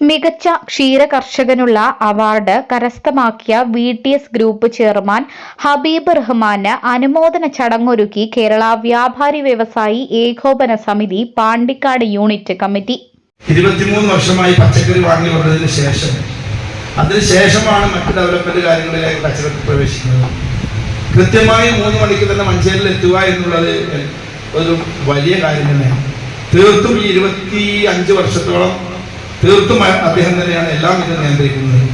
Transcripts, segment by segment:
മികച്ച ക്ഷീര കർഷകനുള്ള അവാർഡ് കരസ്ഥമാക്കിയ V T S group chairman Habeeb റഹ്മാന് അനുമോദന ചടങ്ങൊരുക്കി കേരള വ്യാപാരി വ്യവസായി ഏകോപന സമിതി പാണ്ടിക്കാട് യൂണിറ്റ് കമ്മിറ്റി. ഇരുപത്തിമൂന്ന് വർഷമായി പച്ചക്കറി വാങ്ങി വന്നതിന് ശേഷം അതിനുശേഷമാണ് മറ്റ് ഡെവലപ്മെന്റ് കാര്യങ്ങളിലേക്ക് കച്ചവടത്തിൽ പ്രവേശിക്കുന്നത്. കൃത്യമായി മൂന്ന് മണിക്ക് തന്നെ മഞ്ചേരിയിൽ എത്തുക എന്നുള്ളത് ഒരു വലിയ കാര്യം തന്നെയാണ്. തീർത്തും ഈ ഇരുപത്തി അഞ്ച് വർഷത്തോളം തീർത്തും അദ്ദേഹം തന്നെയാണ് എല്ലാം ഇത് നിയന്ത്രിക്കുന്നത്.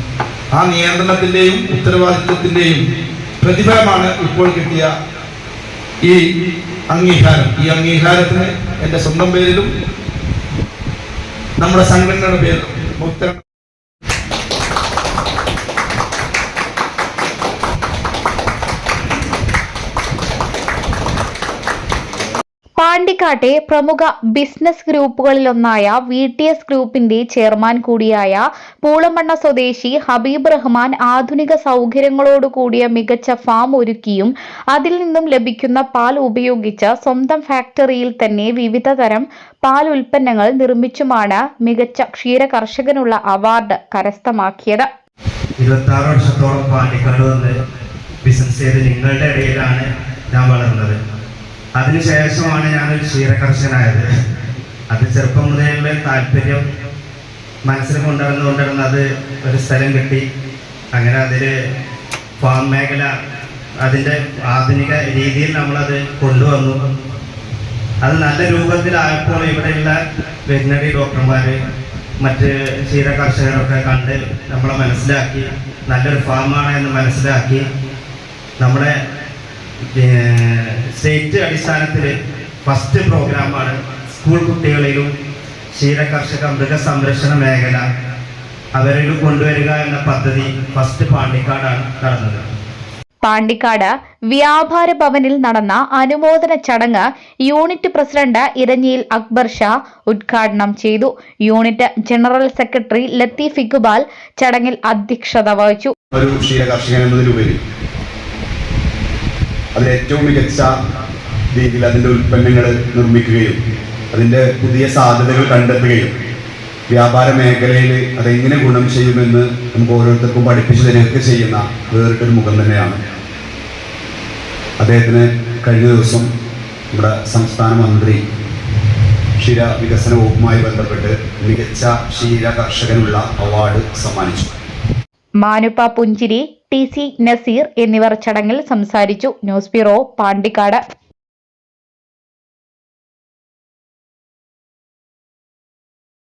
ആ നിയന്ത്രണത്തിന്റെയും ഉത്തരവാദിത്വത്തിന്റെയും പ്രതിഫലമാണ് ഇപ്പോൾ കിട്ടിയ ഈ അംഗീകാരം. ഈ അംഗീകാരത്തിന് എന്റെ സ്വന്തം പേരിലും നമ്മുടെ സംഘടനയുടെ പേരിലും ഉത്തരം പാണ്ടിക്കാട്ടെ പ്രമുഖ ബിസിനസ് ഗ്രൂപ്പുകളിലൊന്നായ വി ടി എസ് ഗ്രൂപ്പിന്റെ ചെയർമാൻ കൂടിയായ പൂളമണ്ണ സ്വദേശി ഹബീബ് റഹ്മാൻ ആധുനിക സൗകര്യങ്ങളോട് കൂടിയ മികച്ച ഫാം ഒരുക്കിയും അതിൽ നിന്നും ലഭിക്കുന്ന പാൽ ഉപയോഗിച്ച് സ്വന്തം ഫാക്ടറിയിൽ തന്നെ വിവിധ തരം പാൽ ഉൽപ്പന്നങ്ങൾ നിർമ്മിച്ചുമാണ് മികച്ച ക്ഷീര കർഷകനുള്ള അവാർഡ് കരസ്ഥമാക്കിയത്. ഇരുപത്തി വർഷത്തോളം പാണ്ടിക്കാട് വന്ന് ബിസിനസ് ചെയ്ത് നിങ്ങളുടെ ഇടയിലാണ് ഞാൻ വളർന്നത്. അതിനുശേഷമാണ് ഞാനൊരു ക്ഷീരകർഷകനായത്. അത് ചെറുപ്പം മുതലുള്ള താല്പര്യം മനസ്സിൽ കൊണ്ടുവന്ന് കൊണ്ടുവന്ന് അത് ഒരു സ്ഥലം കിട്ടി. അങ്ങനെ അതിൽ ഫാം മേഖല അതിന്റെ ആധുനിക രീതിയിൽ നമ്മളത് കൊണ്ടുവന്നു. അത് നല്ല രൂപത്തിലായപ്പോൾ ഇവിടെയുള്ള വെറ്റിനറി ഡോക്ടർമാർ മറ്റ് ക്ഷീര കർഷകരൊക്കെ കണ്ട് നമ്മളെ മനസ്സിലാക്കി നല്ലൊരു ഫാമാണ് എന്ന് മനസ്സിലാക്കി നമ്മുടെ സ്റ്റേറ്റ് അടിസ്ഥാനത്തിൽ ഫസ്റ്റ് പ്രോഗ്രാമാണ് സ്കൂൾ കുട്ടികളിലും ക്ഷീര കർഷക മൃഗസംരക്ഷണ മേഖല അവരിലും കൊണ്ടുവരിക എന്ന പദ്ധതി ഫസ്റ്റ് പാണ്ടിക്കാടാണ് നടന്നത്. പാണ്ടിക്കാട് വ്യാപാര ഭവനിൽ നടന്ന അനുമോദന ചടങ്ങ് യൂണിറ്റ് പ്രസിഡന്റ് ഇരഞ്ഞിയിൽ അക്ബർ ഷാ ഉദ്ഘാടനം ചെയ്തു. Unit general secretary Latheef Iqbal ചടങ്ങിൽ അധ്യക്ഷത വഹിച്ചു. ഒരു എന്നതിലുപരി അതിൽ ഏറ്റവും മികച്ച രീതിയിൽ അതിന്റെ ഉൽപ്പന്നങ്ങൾ നിർമ്മിക്കുകയും അതിന്റെ പുതിയ സാധ്യതകൾ കണ്ടെത്തുകയും വ്യാപാര മേഖലയിൽ അതെങ്ങനെ ഗുണം ചെയ്യുമെന്ന് നമുക്ക് ഓരോരുത്തർക്കും പഠിപ്പിച്ചു തരികയൊക്കെ ചെയ്യുന്ന വേറിട്ടൊരു മുഖം തന്നെയാണ്. അദ്ദേഹത്തിന് കഴിഞ്ഞ ദിവസം നമ്മുടെ സംസ്ഥാന മന്ത്രി ക്ഷീര വികസന വകുപ്പുമായി ബന്ധപ്പെട്ട് മികച്ച ക്ഷീര കർഷകനുള്ള അവാർഡ് സമ്മാനിച്ചു. മാനുപ്പ പുഞ്ചിരി ടി സി നസീർ എന്നിവർ ചടങ്ങിൽ സംസാരിച്ചു. News bureau Pandikkad.